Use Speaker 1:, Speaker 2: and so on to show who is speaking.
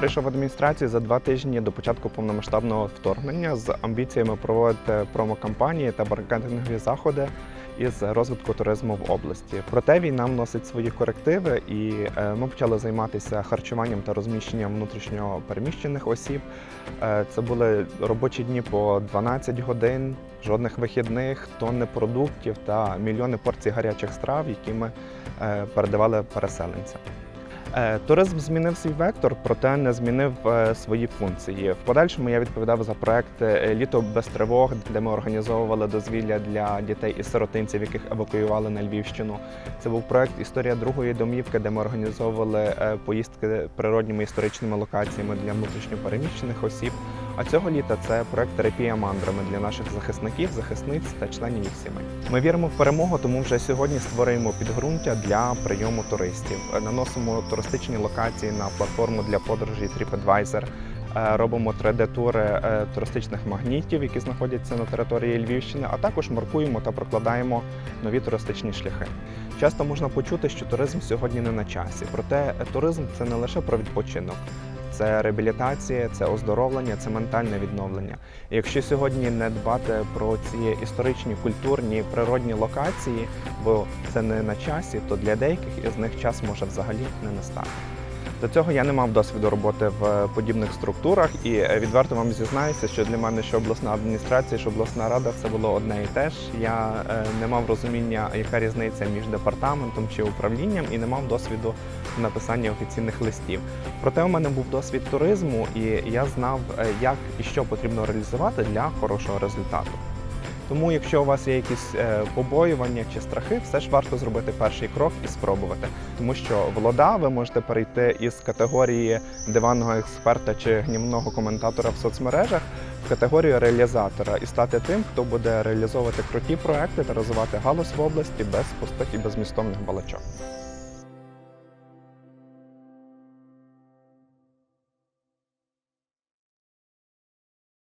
Speaker 1: прийшов в адміністрацію за два тижні до початку повномасштабного вторгнення з амбіціями проводити промокампанії та маркетингові заходи із розвитку туризму в області. Проте війна вносить свої корективи, і е, ми почали займатися харчуванням та розміщенням внутрішньо переміщених осіб. Е, Це були робочі дні по 12 годин, жодних вихідних, тонни продуктів та мільйони порцій гарячих страв, які ми е, передавали переселенцям. Е, Туризм змінив свій вектор, проте не змінив е, свої функції. В подальшому я відповідав за проект е, Літо без тривог, де ми організовували дозвілля для дітей і сиротинців, яких евакуювали на Львівщину. Це був проект Історія другої домівки, де ми організовували поїздки природніми історичними локаціями для внутрішньопереміщених осіб. А цього літа це проект терапія мандрами для наших захисників, захисниць та членів їх сімей. Ми віримо в перемогу, тому вже сьогодні створюємо підґрунтя для прийому туристів. Наносимо туристичні локації на платформу для подорожей TripAdvisor. Е, Робимо 3D-тури е, туристичних магнітів, які знаходяться на території Львівщини, а також маркуємо та прокладаємо нові туристичні шляхи. Часто можна почути, що туризм сьогодні не на часі, проте е, туризм це не лише про відпочинок. Це реабілітація, це оздоровлення, це ментальне відновлення. І якщо сьогодні не дбати про ці історичні, культурні, природні локації, бо це не на часі, то для деяких із них час може взагалі не настати. До цього я не мав досвіду роботи в е, подібних структурах, і е, відверто вам зізнаюся, що для мене що обласна адміністрація, що обласна рада це було одне і те ж. Я е, не мав розуміння, яка різниця між департаментом чи управлінням, і не мав досвіду в написанні офіційних листів. Проте у мене був досвід туризму, і я знав, як і що потрібно реалізувати для хорошого результату. Тому, якщо у вас є якісь е, побоювання чи страхи, все ж варто зробити перший крок і спробувати. Тому що в лода ви можете перейти із категорії диванного експерта чи гнівного коментатора в соцмережах в категорію реалізатора і стати тим, хто буде реалізовувати круті проекти та розвивати галузь в області без пустих і безмістовних балачок.